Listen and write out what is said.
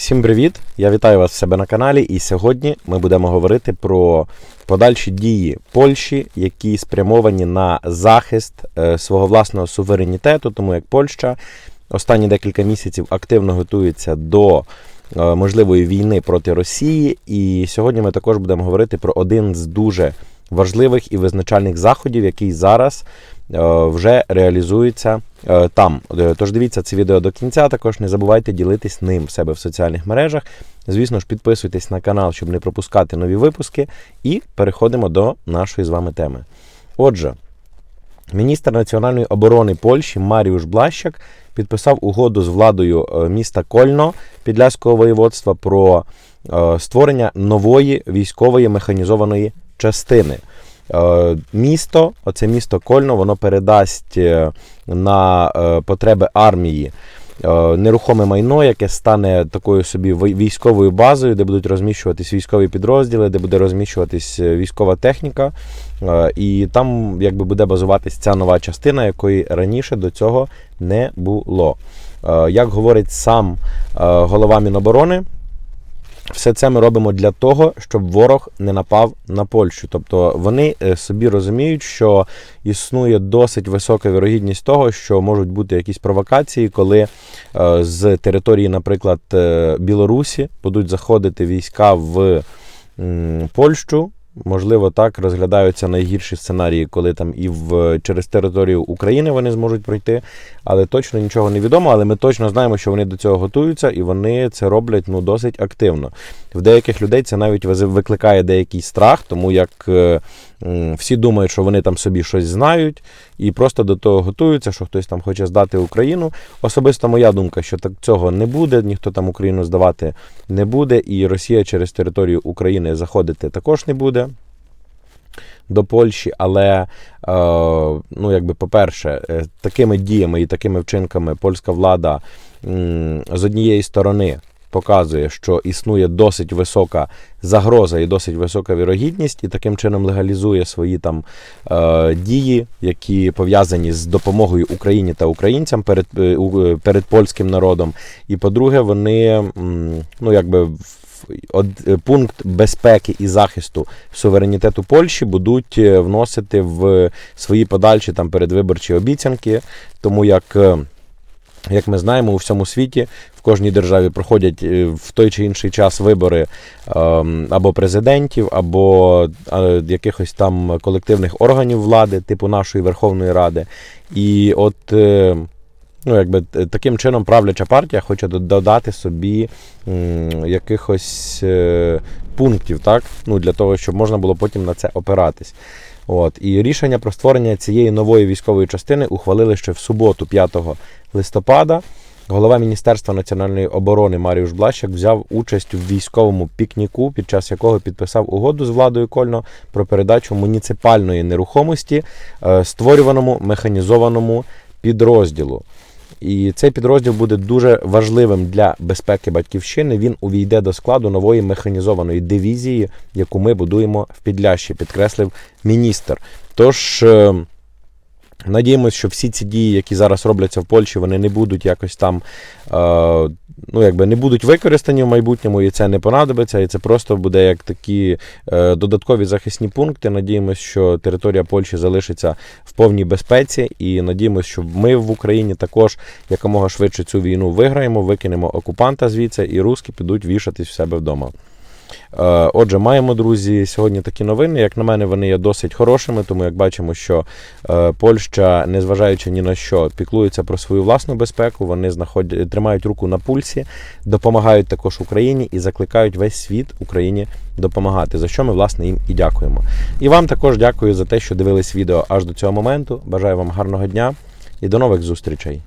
Всім привіт! Я вітаю вас в себе на каналі. І сьогодні ми будемо говорити про подальші дії Польщі, які спрямовані на захист е, свого власного суверенітету, тому як Польща останні декілька місяців активно готується до е, можливої війни проти Росії. І сьогодні ми також будемо говорити про один з дуже важливих і визначальних заходів, який зараз вже реалізується е, там. Е, Тож дивіться це відео до кінця. Також не забувайте ділитись ним в себе в соціальних мережах. Звісно ж, підписуйтесь на канал, щоб не пропускати нові випуски. І переходимо до нашої з вами теми. Отже, міністр національної оборони Польщі Маріуш Блащак підписав угоду з владою е, міста Кольно Підляського воєводства про е, створення нової військової механізованої частини. Е, Місто, оце місто Кольно, воно передасть е, на е, потреби армії нерухоме майно, яке стане такою собі військовою базою, де будуть розміщуватись військові підрозділи, де буде розміщуватись військова техніка. І там якби буде базуватись ця нова частина, якої раніше до цього не було. Як говорить сам голова Міноборони, все це ми робимо для того, щоб ворог не напав на Польщу. Тобто вони е, собі розуміють, що існує досить висока вірогідність того, що можуть бути якісь провокації, коли е, з території, наприклад, е, Білорусі будуть заходити війська в Польщу. Можливо, так розглядаються найгірші сценарії, коли там і в через територію України вони зможуть пройти, але точно нічого не відомо. Але ми точно знаємо, що вони до цього готуються, і вони це роблять ну досить активно. В деяких людей це навіть викликає деякий страх, тому як е, всі думають, що вони там собі щось знають, і просто до того готуються, що хтось там хоче здати Україну. Особисто моя думка, що так цього не буде, ніхто там Україну здавати не буде, і Росія через територію України заходити також не буде. До Польщі, але е, ну, якби, по-перше, е, такими діями і такими вчинками польська влада з однієї сторони показує, що існує досить висока загроза і досить висока вірогідність, і таким чином легалізує свої там е, дії, які пов'язані з допомогою Україні та українцям перед, е, перед польським народом. І по-друге, вони ну, якби. е, Пункт безпеки і захисту суверенітету Польщі будуть е, вносити в свої подальші там передвиборчі обіцянки, тому як е, як ми знаємо, у всьому світі в кожній державі проходять е, в той чи інший час вибори ем, або президентів, або е, якихось там колективних органів влади, типу нашої Верховної Ради. І от е, ну, якби таким чином правляча партія хоче додати собі якихось пунктів, так? Ну, для того, щоб можна було потім на це опиратись. От. І рішення про створення цієї нової військової частини ухвалили ще в суботу, 5 листопада. Голова Міністерства національної оборони Маріуш Блащак взяв участь у військовому пікніку, під час якого підписав угоду з владою Кольно про передачу муніципальної нерухомості е, створюваному механізованому підрозділу. І цей підрозділ буде дуже важливим для безпеки батьківщини. Він увійде до складу нової механізованої дивізії, яку ми будуємо в Підлящі, підкреслив міністр. Тож. Надіємося, що всі ці дії, які зараз робляться в Польщі, вони не будуть якось там, е, ну якби не будуть використані в майбутньому, і це не понадобиться, і це просто буде як такі е, додаткові захисні пункти. Надіємося, що територія Польщі залишиться в повній безпеці, і надіємося, що ми в Україні також якомога швидше цю війну виграємо, викинемо окупанта звідси, і руски підуть вішатись в себе вдома. Е, Отже, маємо, друзі, сьогодні такі новини. Як на мене, вони є досить хорошими, тому як бачимо, що е, Польща, незважаючи ні на що, піклується про свою власну безпеку. Вони знаходять, тримають руку на пульсі, допомагають також Україні і закликають весь світ Україні допомагати. За що ми власне їм і дякуємо. І вам також дякую за те, що дивились відео аж до цього моменту. Бажаю вам гарного дня і до нових зустрічей.